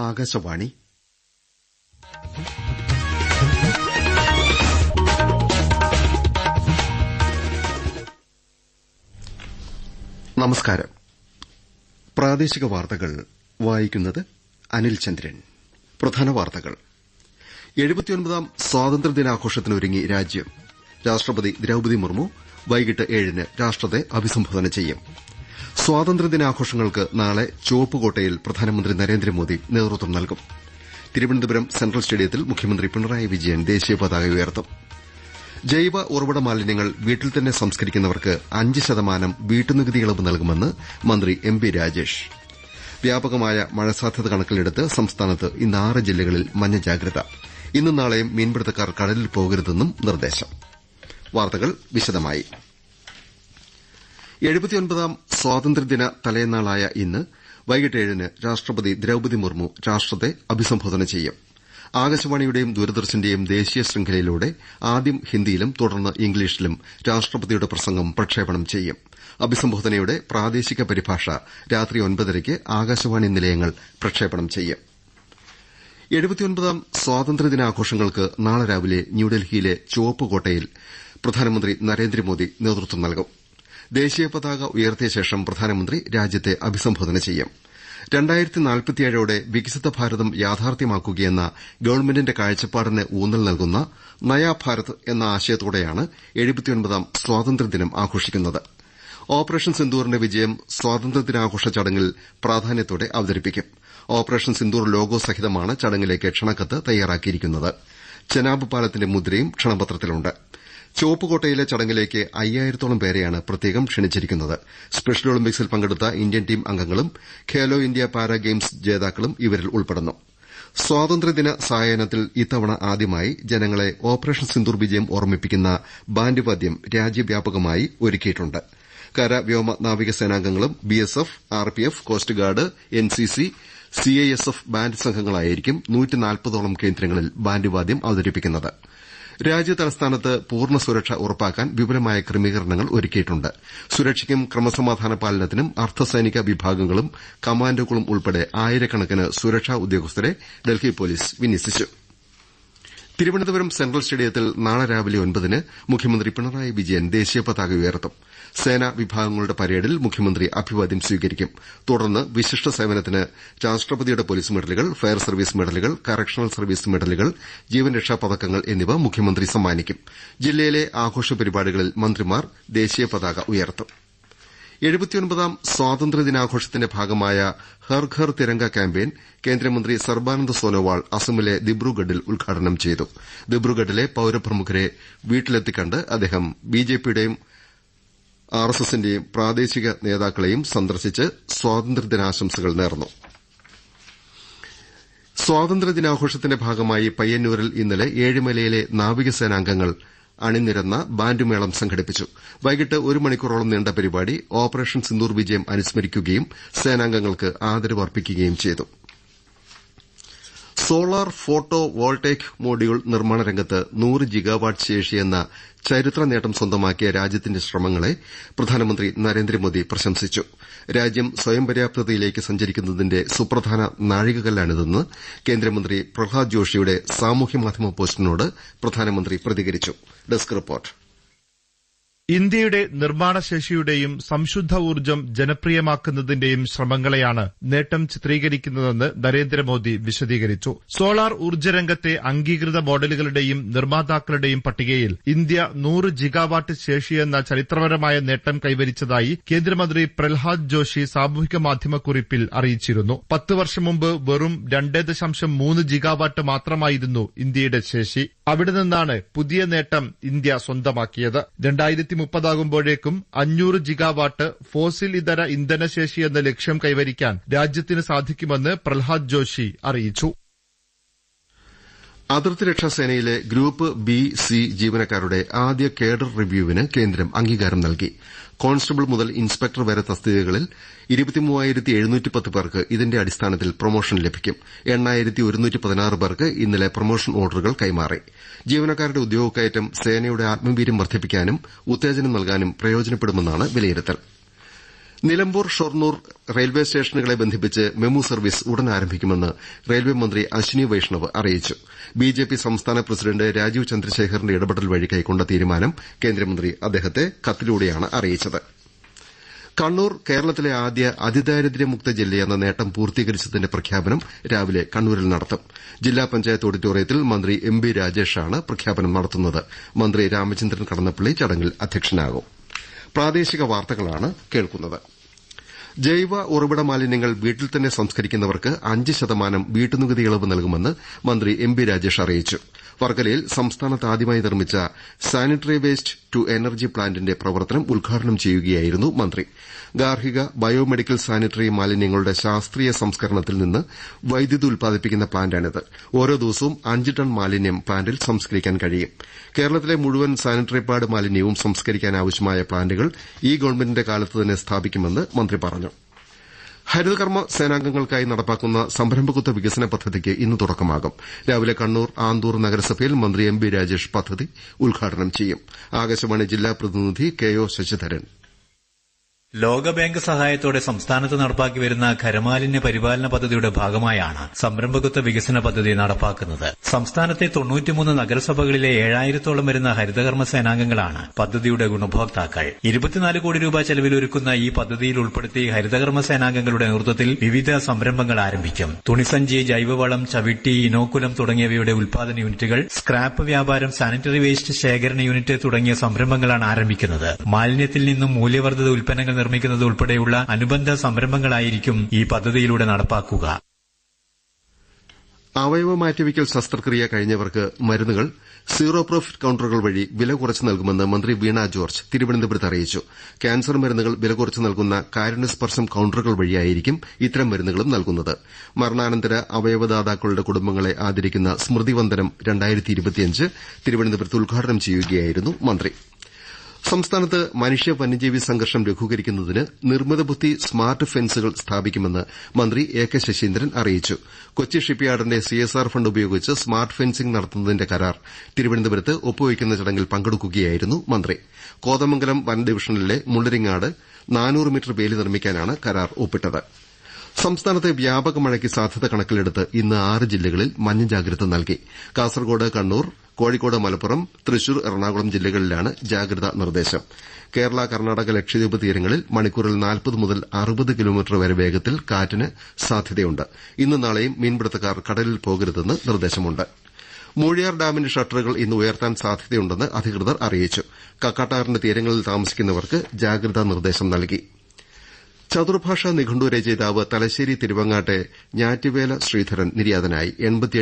ആകാശവാണി. നമസ്കാരം. പ്രാദേശിക വാർത്തകൾ വായിക്കുന്നത് അനിൽ ചന്ദ്രൻ. പ്രധാന വാർത്തകൾ. എഴുപത്തിയൊൻപതാം സ്വാതന്ത്ര്യദിനാഘോഷത്തിനൊരുങ്ങി രാജ്യം. രാഷ്ട്രപതി ദ്രൌപതി മുർമു വൈകിട്ട് ഏഴിന് രാഷ്ട്രത്തെ അഭിസംബോധന ചെയ്യും. സ്വാതന്ത്ര്യദിനാഘോഷങ്ങൾക്ക് നാളെ ചുവപ്പുകോട്ടയിൽ പ്രധാനമന്ത്രി നരേന്ദ്രമോദി നേതൃത്വം നൽകും. തിരുവനന്തപുരം സെൻട്രൽ സ്റ്റേഡിയത്തിൽ മുഖ്യമന്ത്രി പിണറായി വിജയൻ ദേശീയ പതാക ഉയർത്തും. ജൈവ ഉറവിട മാലിന്യങ്ങൾ വീട്ടിൽ തന്നെ സംസ്കരിക്കുന്നവർക്ക് അഞ്ച് ശതമാനം വീട്ടുനികുതി ഇളവ് നൽകുമെന്ന് മന്ത്രി എം പി രാജേഷ്. വ്യാപകമായ മഴ സാധ്യത കണക്കിലെടുത്ത് സംസ്ഥാനത്ത് ഇന്ന് ആറ് ജില്ലകളിൽ മഞ്ഞ ജാഗ്രത. ഇന്നും നാളെയും മീൻപിടുത്തക്കാർ കടലിൽ പോകരുതെന്നും നിർദ്ദേശം. വാർത്തകൾ വിശദമായി. എഴുപത്തിയൊൻപതാം സ്വാതന്ത്ര്യദിന തലേന്നാളായ ഇന്ന് വൈകിട്ട് ഏഴിന് രാഷ്ട്രപതി ദ്രൌപതി മുർമു രാഷ്ട്രത്തെ അഭിസംബോധന ചെയ്യും. ആകാശവാണിയുടെയും ദൂരദർശന്റെയും ദേശീയ ശൃംഖലയിലൂടെ ആദ്യം ഹിന്ദിയിലും തുടർന്ന് ഇംഗ്ലീഷിലും രാഷ്ട്രപതിയുടെ പ്രസംഗം പ്രക്ഷേപണം ചെയ്യും. അഭിസംബോധനയുടെ പ്രാദേശിക പരിഭാഷ രാത്രി ഒൻപതരയ്ക്ക് ആകാശവാണി നിലയങ്ങൾ പ്രക്ഷേപണം ചെയ്യും. എഴുപത്തിയൊൻപതാം സ്വാതന്ത്ര്യദിനാഘോഷങ്ങൾക്ക് നാളെ രാവിലെ ന്യൂഡൽഹിയിലെ ചുവപ്പുകോട്ടയിൽ പ്രധാനമന്ത്രി നരേന്ദ്രമോദി നേതൃത്വം നൽകും. ദേശീയ പതാക ഉയർത്തിയ ശേഷം പ്രധാനമന്ത്രി രാജ്യത്തെ അഭിസംബോധന ചെയ്യും. ോടെ വികസിത ഭാരതം യാഥാർത്ഥ്യമാക്കുകയെന്ന ഗവൺമെന്റിന്റെ കാഴ്ചപ്പാടിന് ഊന്നൽ നൽകുന്ന നയാ ഭാരത് എന്ന ആശയത്തോടെയാണ് എഴുപത്തിയൊൻപതാം സ്വാതന്ത്ര്യദിനം ആഘോഷിക്കുന്നത്. ഓപ്പറേഷൻ സിന്ദൂറിന്റെ വിജയം സ്വാതന്ത്ര്യദിനാഘോഷ ചടങ്ങിൽ പ്രാധാന്യത്തോടെ അവതരിപ്പിക്കും. ഓപ്പറേഷൻ സിന്ദൂർ ലോഗോ സഹിതമാണ് ചടങ്ങിലേക്ക് ക്ഷണക്കത്ത് തയ്യാറാക്കിയിരിക്കുന്നത്. ചെനാബ് പാലത്തിന്റെ മുദ്രയും ക്ഷണപത്രത്തിലുണ്ട്. ചുവപ്പുകോട്ടയിലെ ചടങ്ങിലേക്ക് അയ്യായിരത്തോളം പേരെയാണ് പ്രത്യേകം ക്ഷണിച്ചിരിക്കുന്നത്. സ്പെഷ്യൽ ഒളിമ്പിക്സിൽ പങ്കെടുത്ത ഇന്ത്യൻ ടീം അംഗങ്ങളും ഖേലോ ഇന്ത്യ പാരാ ഗെയിംസ് ജേതാക്കളും ഇവരിൽ ഉൾപ്പെടുന്നു. സ്വാതന്ത്ര്യദിന സായാഹ്നത്തിൽ ഇത്തവണ ആദ്യമായി ജനങ്ങളെ ഓപ്പറേഷൻ സിന്ദൂർ വിജയം ഓർമ്മിപ്പിക്കുന്ന ബാൻഡ് വാദ്യം രാജ്യവ്യാപകമായി ഒരുക്കിയിട്ടുണ്ട്. കര വ്യോമ നാവിക സേനാംഗങ്ങളും BSF RPF coast guard NCC CISF band സംഘങ്ങളായിരിക്കും കേന്ദ്രങ്ങളിൽ ബാൻഡ് വാദ്യം രാജ്യതലസ്ഥാനത്ത് പൂർണ സുരക്ഷ ഉറപ്പാക്കാൻ വിപുലമായ ക്രമീകരണങ്ങൾ ഒരുക്കിയിട്ടുണ്ട്. സുരക്ഷയ്ക്കും ക്രമസമാധാന പാലനത്തിനും അർദ്ധസൈനിക വിഭാഗങ്ങളും കമാൻഡോകളും ഉൾപ്പെടെ ആയിരക്കണക്കിന് സുരക്ഷാ ഉദ്യോഗസ്ഥരെ ഡൽഹി പോലീസ് വിന്യസിച്ചു. തിരുവനന്തപുരം സെൻട്രൽ സ്റ്റേഡിയത്തിൽ നാളെ രാവിലെ ഒൻപതിന് മുഖ്യമന്ത്രി പിണറായി വിജയൻ ദേശീയ പതാക ഉയർത്തും. സേനാ വിഭാഗങ്ങളുടെ പരേഡിൽ മുഖ്യമന്ത്രി അഭിവാദ്യം സ്വീകരിക്കും. തുടർന്ന് വിശിഷ്ട സേവനത്തിന് രാഷ്ട്രപതിയുടെ പോലീസ് മെഡലുകൾ ഫയർ സർവീസ് മെഡലുകൾ കറക്ഷണൽ സർവീസ് മെഡലുകൾ ജീവൻ രക്ഷാ പതക്കങ്ങൾ എന്നിവ മുഖ്യമന്ത്രി സമ്മാനിക്കും. ജില്ലയിലെ ആഘോഷ പരിപാടികളിൽ മന്ത്രിമാർ ദേശീയ പതാക ഉയർത്തും. എഴുപത്തിയൊൻപതാം സ്വാതന്ത്ര്യദിനാഘോഷത്തിന്റെ ഭാഗമായ ഹർ ഘർ തിരങ്ക ക്യാമ്പയിൻ കേന്ദ്രമന്ത്രി സർബാനന്ദ സോനോവാൾ അസമിലെ ദിബ്രുഗഡിൽ ഉദ്ഘാടനം ചെയ്തു. ദിബ്രുഗഡിലെ പൌരപ്രമുഖരെ വീട്ടിലെത്തിക്കണ്ട് അദ്ദേഹം ബിജെപിയുടെയും ആർഎസ്എസിന്റെയും പ്രാദേശിക നേതാക്കളെയും സന്ദർശിച്ച് സ്വാതന്ത്ര്യദിനാശംസകൾ നേർന്നു. സ്വാതന്ത്ര്യദിനാഘോഷത്തിന്റെ ഭാഗമായി പയ്യന്നൂരിൽ ഇന്നലെ ഏഴിമലയിലെ നാവികസേനാംഗങ്ങൾ അണിനിരന്ന ബാൻഡുമേളം സംഘടിപ്പിച്ചു. വൈകിട്ട് ഒരു മണിക്കൂറോളം നീണ്ട പരിപാടി ഓപ്പറേഷൻ സിന്ദൂർ വിജയം അനുസ്മരിക്കുകയും സേനാംഗങ്ങൾക്ക് ആദരവ് അർപ്പിക്കുകയും ചെയ്തു. സോളാർ ഫോട്ടോ വോൾട്ടേക് മോഡ്യൂൾ നിർമ്മാണ രംഗത്ത് നൂറ് ജിഗാവാട്ട് ശേഷിയെന്ന ചരിത്ര നേട്ടം സ്വന്തമാക്കിയ രാജ്യത്തിന്റെ ശ്രമങ്ങളെ പ്രധാനമന്ത്രി നരേന്ദ്രമോദി പ്രശംസിച്ചു. രാജ്യം സ്വയം പര്യാപ്തതയിലേക്ക് സഞ്ചരിക്കുന്നതിന്റെ സുപ്രധാന നാഴികകല്ലാണിതെന്ന് കേന്ദ്രമന്ത്രി പ്രഹ്ലാദ് ജോഷിയുടെ സാമൂഹ്യമാധ്യമ പോസ്റ്റിനോട് പ്രധാനമന്ത്രി പ്രതികരിച്ചു. Desk report. ഇന്ത്യയുടെ നിർമ്മാണശേഷിയുടെയും സംശുദ്ധ ഊർജം ജനപ്രിയമാക്കുന്നതിന്റെയും ശ്രമങ്ങളെയാണ് നേട്ടം ചിത്രീകരിക്കുന്നതെന്ന് നരേന്ദ്രമോദി വിശദീകരിച്ചു. സോളാർ ഊർജരംഗത്തെ അംഗീകൃത മോഡലുകളുടെയും നിർമ്മാതാക്കളുടെയും പട്ടികയിൽ ഇന്ത്യ നൂറ് ജിഗാവാട്ട് ശേഷിയെന്ന ചരിത്രപരമായ നേട്ടം കൈവരിച്ചതായി കേന്ദ്രമന്ത്രി പ്രഹ്ലാദ് ജോഷി സാമൂഹിക മാധ്യമക്കുറിപ്പിൽ അറിയിച്ചിരുന്നു. പത്ത് വർഷം മുമ്പ് വെറും രണ്ടേ ദശാംശം മൂന്ന് ജിഗാവാട്ട് മാത്രമായിരുന്നു ഇന്ത്യയുടെ ശേഷി. അവിടെ നിന്നാണ് പുതിയ നേട്ടം ഇന്ത്യ സ്വന്തമാക്കിയത്. മുപ്പതാകുമ്പോഴേക്കും അഞ്ഞൂറ് ജിഗാവാട്ട് ഫോസിൽ ഇതര ഇന്ധനശേഷി എന്ന ലക്ഷ്യം കൈവരിക്കാൻ രാജ്യത്തിന് സാധിക്കുമെന്ന് പ്രഹ്ലാദ് ജോഷി അറിയിച്ചു. അതിർത്തി രക്ഷാസേനയിലെ ഗ്രൂപ്പ് ബി സി ജീവനക്കാരുടെ ആദ്യ കേഡർ റിവ്യൂവിന് കേന്ദ്രം അംഗീകാരം നൽകി. കോൺസ്റ്റബിൾ മുതൽ ഇൻസ്പെക്ടർ വരെ തസ്തികകളിൽ പേർക്ക് ഇതിന്റെ അടിസ്ഥാനത്തിൽ പ്രൊമോഷൻ ലഭിക്കും. പേർക്ക് ഇന്നലെ പ്രൊമോഷൻ ഓർഡറുകൾ കൈമാറി. ജീവനക്കാരുടെ ഉദ്യോഗക്കയറ്റം സേനയുടെ ആത്മവീര്യം വർദ്ധിപ്പിക്കാനും ഉത്തേജനം നൽകാനും പ്രയോജനപ്പെടുമെന്നാണ് വിലയിരുത്തൽ. നിലമ്പൂർ ഷൊർണൂർ റെയിൽവേ സ്റ്റേഷനുകളെ ബന്ധിപ്പിച്ച് മെമു സർവീസ് ഉടൻ ആരംഭിക്കുമെന്ന് റെയിൽവേ മന്ത്രി അശ്വിനി വൈഷ്ണവ് അറിയിച്ചു. ബിജെപി സംസ്ഥാന പ്രസിഡന്റ് രാജീവ് ചന്ദ്രശേഖറിന്റെ ഇടപെടൽ വഴി കൈക്കൊണ്ട തീരുമാനം കേന്ദ്രമന്ത്രി അദ്ദേഹത്തെ കത്തിലൂടെയാണ് അറിയിച്ചത്. കണ്ണൂർ കേരളത്തിലെ ആദ്യ അതിദാരിദ്ര്യമുക്ത ജില്ലയെന്ന നേട്ടം പൂർത്തീകരിച്ചതിന്റെ പ്രഖ്യാപനം രാവിലെ കണ്ണൂരിൽ നടത്തും. ജില്ലാ പഞ്ചായത്ത് ഓഡിറ്റോറിയത്തിൽ മന്ത്രി എം ബി രാജേഷാണ് പ്രഖ്യാപനം നടത്തുന്നത്. മന്ത്രി രാമചന്ദ്രൻ കടന്നപ്പള്ളി ചടങ്ങിൽ അധ്യക്ഷനാകും. കേൾക്കുന്നത്. ജൈവ ഉറവിട മാലിന്യങ്ങൾ വീട്ടിൽ തന്നെ സംസ്കരിക്കുന്നവർക്ക് അഞ്ച് ശതമാനം വീട്ടുനികുതി ഇളവ് നൽകുമെന്ന് മന്ത്രി എം ബി രാജേഷ് അറിയിച്ചു. വർക്കലയിൽ സംസ്ഥാനത്ത് ആദ്യമായി നിർമ്മിച്ച സാനിറ്ററി വേസ്റ്റ് ടു എനർജി പ്ലാന്റിന്റെ പ്രവർത്തനം ഉദ്ഘാടനം ചെയ്യുകയായിരുന്നു മന്ത്രി. ഗാർഹിക ബയോമെഡിക്കൽ സാനിറ്ററി മാലിന്യങ്ങളുടെ ശാസ്ത്രീയ സംസ്കരണത്തിൽ നിന്ന് വൈദ്യുതി ഉൽപ്പാദിപ്പിക്കുന്ന പ്ലാന്റാണിത്. ഓരോ ദിവസവും അഞ്ച് ടൺ മാലിന്യം പ്ലാന്റിൽ സംസ്കരിക്കാൻ കഴിയും. കേരളത്തിലെ മുഴുവൻ സാനിറ്ററി പാഡ് മാലിന്യവും സംസ്കരിക്കാനാവശ്യമായ പ്ലാന്റുകൾ ഈ ഗവൺമെന്റിന്റെ കാലത്ത് തന്നെ സ്ഥാപിക്കുമെന്ന് മന്ത്രി പറഞ്ഞു. ഹരിതകർമ്മ സേനാംഗങ്ങൾക്കായി നടപ്പാക്കുന്ന സംരംഭകത്വ വികസന പദ്ധതിക്ക് ഇന്ന് തുടക്കമാകും. രാവിലെ കണ്ണൂർ ആന്തൂർ നഗരസഭയിൽ മന്ത്രി എം ബി രാജേഷ് പദ്ധതി ഉദ്ഘാടനം ചെയ്യും. ആകാശവാണി ജില്ലാ പ്രതിനിധി കെ ഒ ശശിധരൻ. ലോകബാങ്ക് സഹായത്തോടെ സംസ്ഥാനത്ത് നടപ്പാക്കി വരുന്ന ഖരമാലിന്യ പരിപാലന പദ്ധതിയുടെ ഭാഗമായാണ് സംരംഭകത്വ വികസന പദ്ധതി നടപ്പാക്കുന്നത്. സംസ്ഥാനത്തെ തൊണ്ണൂറ്റിമൂന്ന് നഗരസഭകളിലെ ഏഴായിരത്തോളം വരുന്ന ഹരിതകർമ്മ സേനാംഗങ്ങളാണ് പദ്ധതിയുടെ ഗുണഭോക്താക്കൾ. ഇരുപത്തിനാല് കോടി രൂപ ചെലവിൽ ഒരുക്കുന്ന ഈ പദ്ധതിയിൽ ഉൾപ്പെടുത്തി ഹരിതകർമ്മ സേനാംഗങ്ങളുടെ നേതൃത്വത്തിൽ വിവിധ സംരംഭങ്ങൾ ആരംഭിക്കും. തുണിസഞ്ചി ജൈവവളം ചവിട്ടി ഇനോക്കുലം തുടങ്ങിയവയുടെ ഉൽപാദന യൂണിറ്റുകൾ സ്ക്രാപ്പ് വ്യാപാരം സാനിറ്ററി വേസ്റ്റ് ശേഖരണ യൂണിറ്റ് തുടങ്ങിയ സംരംഭങ്ങളാണ് ആരംഭിക്കുന്നത്. മാലിന്യത്തിൽ നിന്നും മൂല്യവർദ്ധിത ഉൽപ്പന്നങ്ങൾ നിർമ്മിക്കുന്നത് ഉൾപ്പെടെയുള്ള അനുബന്ധ സംരംഭങ്ങളായിരിക്കും ഈ പദ്ധതിയിലൂടെ നടപ്പാക്കുക. അവയവ മാറ്റിവയ്ക്കൽ ശസ്ത്രക്രിയ കഴിഞ്ഞവർക്ക് മരുന്നുകൾ സീറോ പ്രോഫിറ്റ് കൌണ്ടറുകൾ വഴി വില കുറച്ച് നൽകുമെന്ന് മന്ത്രി വീണ ജോർജ് തിരുവനന്തപുരത്ത് അറിയിച്ചു. ക്യാൻസർ മരുന്നുകൾ വില കുറച്ച് നൽകുന്ന കാരുണ്യസ്പർശം കൌണ്ടറുകൾ വഴിയായിരിക്കും ഇത്തരം മരുന്നുകളും നൽകുന്നത്. മരണാനന്തര അവയവദാതാക്കളുടെ കുടുംബങ്ങളെ ആദരിക്കുന്ന സ്മൃതിവന്ദനം തിരുവനന്തപുരത്ത് ഉദ്ഘാടനം ചെയ്യുകയായിരുന്നു മന്ത്രി. സംസ്ഥാനത്ത് മനുഷ്യ വന്യജീവി സംഘർഷം ലഘൂകരിക്കുന്നതിന് നിർമ്മിത ബുദ്ധി സ്മാർട്ട് ഫെൻസുകൾ സ്ഥാപിക്കുമെന്ന് മന്ത്രി എ കെ ശശീന്ദ്രൻ അറിയിച്ചു. കൊച്ചി ഷിപ്പ്യാർഡിന്റെ സിഎസ്ആർ ഫണ്ട് ഉപയോഗിച്ച് സ്മാർട്ട് ഫെൻസിംഗ് നടത്തുന്നതിന്റെ കരാർ തിരുവനന്തപുരത്ത് ഒപ്പുവയ്ക്കുന്ന ചടങ്ങിൽ പങ്കെടുക്കുകയായിരുന്നു മന്ത്രി. കോതമംഗലം വന ഡിവിഷനിലെ മുള്ളരിങ്ങാട് നാനൂറ് മീറ്റർ വേലി നിർമ്മിക്കാനാണ് കരാർ ഒപ്പിട്ടത്. സംസ്ഥാനത്തെ വ്യാപക മഴയ്ക്ക് സാധ്യത കണക്കിലെടുത്ത് ഇന്ന് ആറ് ജില്ലകളിൽ മഞ്ഞ ജാഗ്രത നൽകി. കാസർകോട് കണ്ണൂർ കോഴിക്കോട് മലപ്പുറം തൃശൂർ എറണാകുളം ജില്ലകളിലാണ് ജാഗ്രതാ നിർദ്ദേശം. കേരള കർണാടക ലക്ഷദ്വീപ് തീരങ്ങളിൽ മണിക്കൂറിൽ നാൽപ്പത് മുതൽ അറുപത് കിലോമീറ്റർ വരെ വേഗത്തിൽ കാറ്റിന് സാധ്യതയുണ്ട്. ഇന്നും നാളെയും മീൻപിടുത്തക്കാർ കടലിൽ പോകരുതെന്ന് നിർദ്ദേശമുണ്ട്. മൂഴിയാർ ഡാമിന്റെ ഷട്ടറുകൾ ഇന്ന് ഉയർത്താൻ സാധ്യതയുണ്ടെന്ന് അധികൃതർ അറിയിച്ചു. കക്കാട്ടാറിന്റെ തീരങ്ങളിൽ താമസിക്കുന്നവർക്ക് ജാഗ്രതാ നിർദ്ദേശം നൽകി. ചതുർഭാഷാ നിഘണ്ടു രചയിതാവ് തലശ്ശേരി തിരുവങ്ങാട്ടെ ഞാറ്റുവേല ശ്രീധരൻ നിര്യാതനായി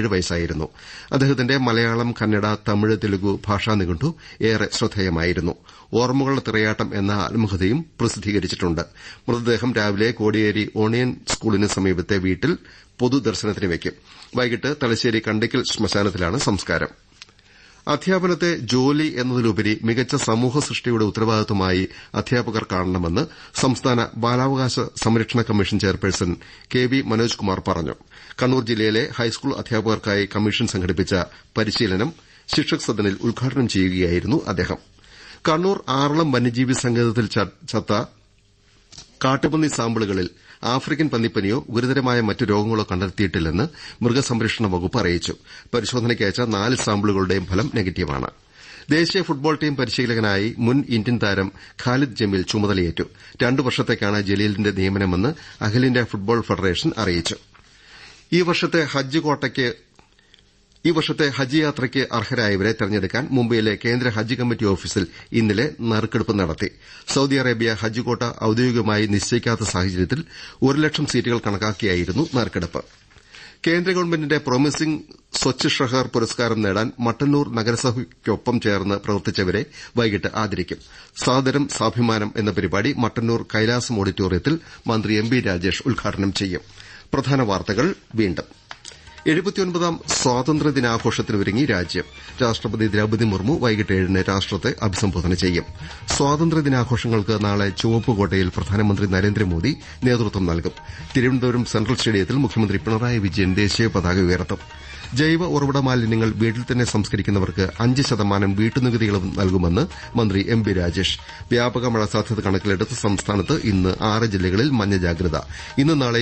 വയസ്സായിരുന്നു. അദ്ദേഹത്തിന്റെ മലയാളം കന്നഡ തമിഴ് തെലുഗു ഭാഷാ നിഘണ്ടു ഏറെ ശ്രദ്ധേയമായിരുന്നു. ഓർമ്മകളുടെ തിറയാട്ടം എന്ന ആത്മകഥയും പ്രസിദ്ധീകരിച്ചിട്ടുണ്ട്. മൃതദേഹം രാവിലെ കോടിയേരി ഓണിയൻ സ്കൂളിന് സമീപത്തെ വീട്ടിൽ പൊതുദർശനത്തിന് വയ്ക്കും വൈകിട്ട് തലശ്ശേരി കണ്ടിക്കൽ ശ്മശാനത്തിലാണ് സംസ്കാരം. അധ്യാപനത്തെ ജോലി എന്നതിലുപരി മികച്ച സമൂഹ സൃഷ്ടിയുടെ ഉത്തരവാദിത്വമായി അധ്യാപകർ കാണണമെന്ന് സംസ്ഥാന ബാലാവകാശ സംരക്ഷണ commission chairperson K V Manoj Kumar പറഞ്ഞു. കണ്ണൂർ ജില്ലയിലെ ഹൈസ്കൂൾ അധ്യാപകർക്കായി കമ്മീഷൻ സംഘടിപ്പിച്ച പരിശീലനം ശിക്ഷക് സദനിൽ ഉദ്ഘാടനം ചെയ്യുകയായിരുന്നു അദ്ദേഹം. കണ്ണൂർ ആറളം വന്യജീവി സങ്കേതത്തിൽ ചത്ത കാട്ടുപന്നി സാമ്പിളുകളിൽ ആഫ്രിക്കൻ പന്നിപ്പനിയോ ഗുരുതരമായ മറ്റ് രോഗങ്ങളോ കണ്ടെത്തിയിട്ടില്ലെന്ന് മൃഗസംരക്ഷണ വകുപ്പ് അറിയിച്ചു. പരിശോധനയ്ക്ക് അയച്ച നാല് സാമ്പിളുകളുടെയും ഫലം നെഗറ്റീവാണ്. ദേശീയ ഫുട്ബോൾ ടീം പരിശീലകനായി മുൻ ഇന്ത്യൻ താരം ഖാലിദ് ജമീൽ ചുമതലയേറ്റു. രണ്ടു വർഷത്തേക്കാണ് ജലീലിന്റെ നിയമനമെന്ന് അഖിലേന്ത്യാ ഫുട്ബോൾ ഫെഡറേഷൻ അറിയിച്ചു. ഈ വർഷത്തെ ഹജ്ജ് കോട്ടയ്ക്ക് ഈ വർഷത്തെ ഹജ്ജ് യാത്രയ്ക്ക് അർഹരായവരെ തെരഞ്ഞെടുക്കാൻ മുംബൈയിലെ കേന്ദ്ര ഹജ്ജ് കമ്മിറ്റി ഓഫീസിൽ ഇന്നലെ നറുക്കെടുപ്പ് നടത്തി. സൌദി അറേബ്യ ഹജ്ജ് കോട്ട ഔദ്യോഗികമായി നിശ്ചയിക്കാത്ത സാഹചര്യത്തിൽ ഒരു ലക്ഷം സീറ്റുകൾ കണക്കാക്കിയായിരുന്നു നറുക്കെടുപ്പ്. കേന്ദ്ര ഗവൺമെന്റിന്റെ പ്രോമിസിംഗ് സ്വച്ഛ് ഷഹർ പുരസ്കാരം നേടാൻ മട്ടന്നൂർ നഗരസഭയ്ക്കൊപ്പം ചേർന്ന് പ്രവർത്തിച്ചവരെ വൈകിട്ട് ആദരിക്കും. സാദരം സ്വാഭിമാനം എന്ന പരിപാടി മട്ടന്നൂർ കൈലാസം ഓഡിറ്റോറിയത്തിൽ മന്ത്രി എം ബി രാജേഷ് ഉദ്ഘാടനം ചെയ്യും. എഴുപത്തിയൊൻപതാം സ്വാതന്ത്ര്യദിനാഘോഷത്തിനൊരുങ്ങി രാജ്യം. രാഷ്ട്രപതി ദ്രൌപദി മുർമു വൈകിട്ട് ഏഴിന് രാഷ്ട്രത്തെ അഭിസംബോധന ചെയ്യും. സ്വാതന്ത്ര്യദിനാഘോഷങ്ങൾക്ക് നാളെ ചുവപ്പുകോട്ടയിൽ പ്രധാനമന്ത്രി നരേന്ദ്രമോദി നേതൃത്വം നൽകും. തിരുവനന്തപുരം സെൻട്രൽ സ്റ്റേഡിയത്തിൽ മുഖ്യമന്ത്രി പിണറായി വിജയൻ ദേശീയ പതാക ഉയർത്തും. ജൈവ ഉറവിട മാലിന്യങ്ങൾ വീട്ടിൽ തന്നെ സംസ്കരിക്കുന്നവർക്ക് അഞ്ച് ശതമാനം വീട്ടുനികുതികളും നൽകുമെന്ന് മന്ത്രി എം ബി രാജേഷ്. വ്യാപക മഴ സാധ്യത കണക്കിലെടുത്ത് സംസ്ഥാനത്ത് ഇന്ന് ആറ് ജില്ലകളിൽ മഞ്ഞ ജാഗ്രത. ഇന്നും നാളെയും